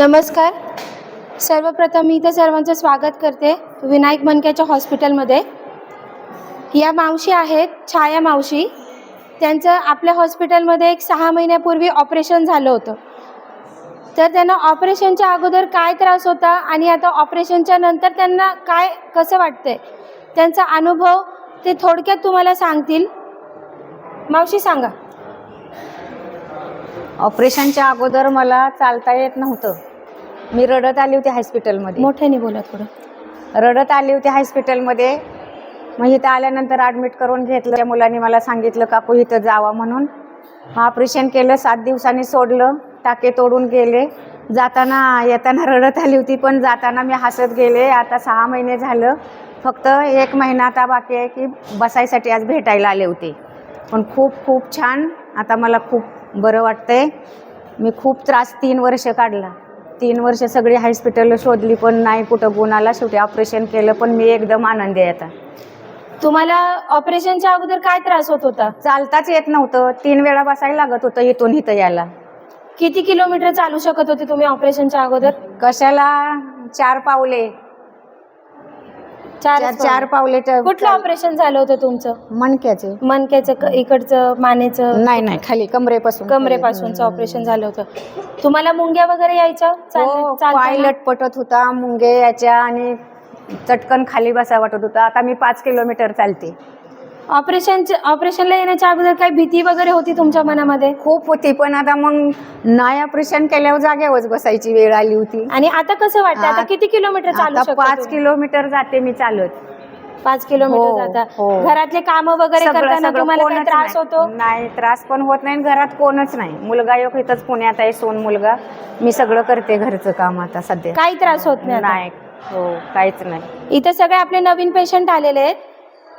नमस्कार. सर्वप्रथम मी इथे सर्वांचं स्वागत करते विनायक मनक्याच्या हॉस्पिटलमध्ये. या मावशी आहेत छाया मावशी. त्यांचं आपल्या हॉस्पिटलमध्ये एक सहा महिन्यापूर्वी ऑपरेशन झालं होतं. तर त्यांना ऑपरेशनच्या अगोदर काय त्रास होता आणि आता ऑपरेशनच्या नंतर त्यांना काय कसं वाटतंय? त्यांचा अनुभव ते थोडक्यात तुम्हाला सांगतील. मावशी सांगा. ऑपरेशनच्या अगोदर मला चालता येत नव्हतं. मी रडत आली होती हॉस्पिटलमध्ये मोठ्याने बोला थोडं. रडत आली होती हॉस्पिटलमध्ये मग इथं आल्यानंतर ॲडमिट करून घेतलं. त्या मुलांनी मला सांगितलं काकू इथं जावा म्हणून. ऑपरेशन केलं सात दिवसांनी सोडलं. टाके तोडून गेले. जाताना येताना रडत आली होती पण जाताना मी हसत गेले. आता सहा महिने झालं. फक्त एक महिना आता बाकी आहे की बसायसाठी आज भेटायला आले होते. पण खूप खूप छान. आता मला खूप बरं वाटतंय. मी खूप त्रास तीन वर्ष काढला. तीन वर्ष सगळी हॉस्पिटल शोधली पण नाही कुठं गुण आला शेवटी ऑपरेशन केलं पण मी एकदम आनंदी आहे आता. तुम्हाला ऑपरेशनच्या अगोदर काय त्रास होत होता? चालताच येत नव्हतं. तीन वेळा बसायला लागत होतं इथून इथं यायला. किती किलोमीटर चालू शकत होते तुम्ही ऑपरेशनच्या अगोदर? कशाला? चार पावले. चार चार पावले. कुठलं ऑपरेशन झालं होतं तुमचं? मणक्याचे. मनक्याचं क- इकडचं मानेचं? नाही नाही खाली कमरेपासून. कमरेपासूनचं ऑपरेशन झालं होतं. तुम्हाला मुंग्या वगैरे यायच्या? हो, चालत- पाय? लटपटत होता मुंगे याच्या आणि चटकन खाली बसा वाटत होता. आता मी पाच किलोमीटर चालते. ऑपरेशन ऑपरेशनला येण्याच्या अगोदर काही भीती वगैरे होती तुमच्या मनामध्ये? खूप होती पण आता मग नाही ऑपरेशन केल्यावर जागेवरच बसायची वेळ आली होती. आणि आता कसं वाटतं? आता किती किलोमीटर चालू आता शकता पाच तुम्ही? किलोमीटर जाते मी चालत. पाच किलोमीटर हो, जाता. हो. घरातले काम वगैरे सगळं- करताना सगळं तुम्हाला काही कोणच त्रास नाही. होतो? नाही त्रास पण होत नाही आणि घरात कोणच नाही. मुलगा एक इथंच पुण्यात आहे सोन मुलगा. मी सगळं करते घरचं काम आता सध्या. काही त्रास होत नाही आता? नाही हो काहीच नाही. इथे सगळे आपले नवीन पेशंट आलेले आहेत.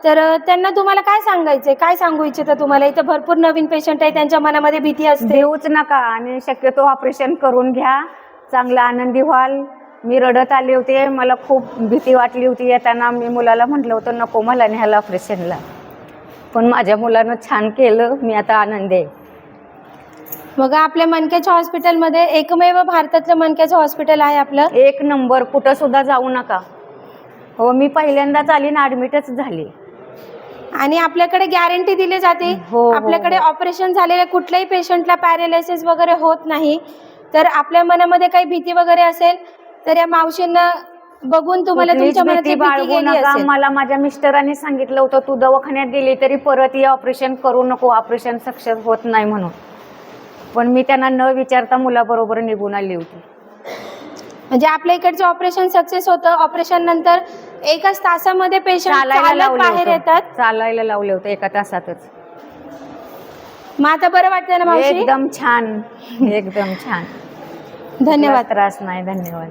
तर त्यांना तुम्हाला काय सांगायचंय? काय सांगू इच्छिता तुम्हाला? इथे भरपूर नवीन पेशंट आहे त्यांच्या मनामध्ये भीती असते. देऊच नका आणि शक्यतो ऑपरेशन करून घ्या. चांगला आनंदी व्हाल. मी रडत आले होते. मला खूप भीती वाटली होती. येताना मी मुलाला म्हटलं होतं नको मला न्यायला ऑपरेशनला पण माझ्या मुलानं छान केलं. मी आता आनंदी आहे. मग आपल्या मनक्याच्या हॉस्पिटलमध्ये एकमेव भारतातलं मनक्याचं हॉस्पिटल आहे आपलं? एक नंबर. कुठं सुद्धा जाऊ नका. हो मी पहिल्यांदाच आली ना ॲडमिटच झाली. आणि आपल्याकडे गॅरंटी दिली जाते. हो, हो, आपल्याकडे हो. ऑपरेशन झालेल्या कुठल्याही पेशंटला पॅरालिसिस वगैरे होत नाही. तर आपल्या मनामध्ये काही भीती वगैरे असेल तर या मावशींना बघून तुम्हाला कुठलीच तुमच्या मनातली भीती बाळगू नका. मला माझ्या मिस्टरांनी सांगितलं होतं तू दवाखान्यात गेली तरी परत ये ऑपरेशन करू नको. ऑपरेशन सक्सेस होत नाही म्हणून. पण मी त्यांना न विचारता मुलाबरोबर निघून आली होती. म्हणजे आपल्या इकडचं ऑपरेशन सक्सेस होतं. ऑपरेशन नंतर एकाच तासामध्ये पेशंट चालायला चालत लावलं बाहेर होतं. येतात? चालायला लावले होते एका तासातच. मग आता बरं वाटतं ना मावशी? एकदम छान. एकदम छान. धन्यवाद. त्रास नाही धन्यवाद.